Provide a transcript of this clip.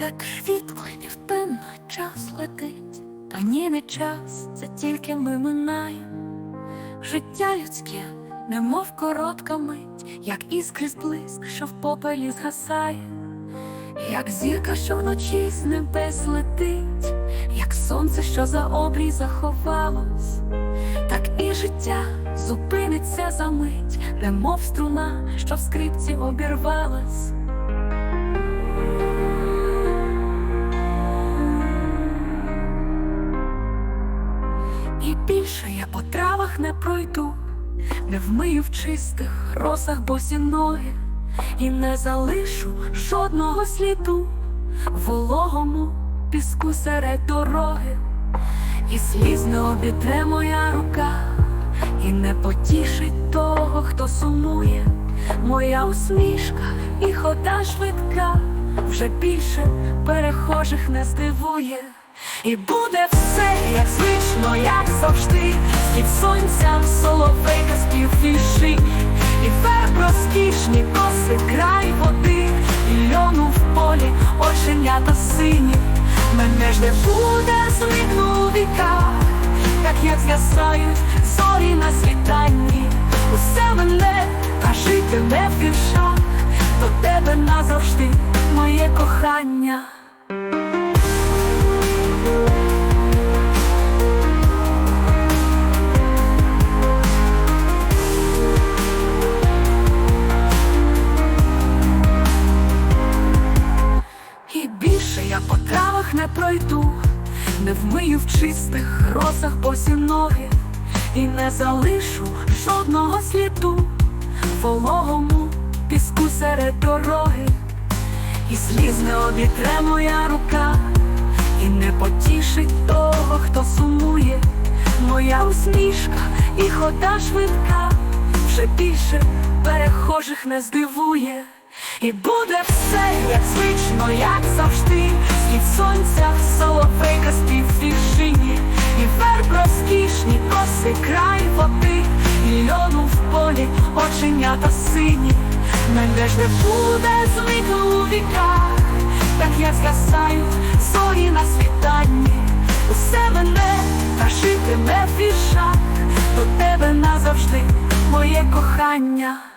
як світло невпинно час летить, та ні не час, це тільки ми минає. Життя людське, немов коротка мить, як іскрись блиск, що в попелі згасає, як зірка, що вночі з небес летить, як сонце, що за обрій заховалось, так і життя зупиниться за мить, немов струна, що в скрипці обірвалась. Більше я по травах не пройду, не вмию в чистих росах босі ноги, і не залишу жодного сліду вологому піску серед дороги, і сліз не обітре моя рука, і не потішить того, хто сумує, моя усмішка і хода швидка, вже більше перехожих не здивує. І буде все, як звично, як завжди, Схід сонця, соловейка спів вірші, і верб розкішні, коси край води, і льону в полі, оченята сині. Мене ж не буде злидну у віках, так як згасають зорі на світанні. Усе мене, та житиме в віршах, до тебе назавжди моє кохання. Не пройду, не вмию в чистих росах босі ноги, і не залишу жодного сліду в вологому піску серед дороги, і сліз не обітре моя рука, і не потішить того, хто сумує, моя усмішка і хода швидка, вже більше перехожих не здивує. І буде все, як звично, як завжди, Схід сонця, соловейка спів віршині, і верб розкішні, коси край води, і льону в полі, оченята сині. Мене ж не буде злито у віках, так як згасають зорі на світанні. Усе мене та житиме в віршах, до тебе назавжди моє кохання.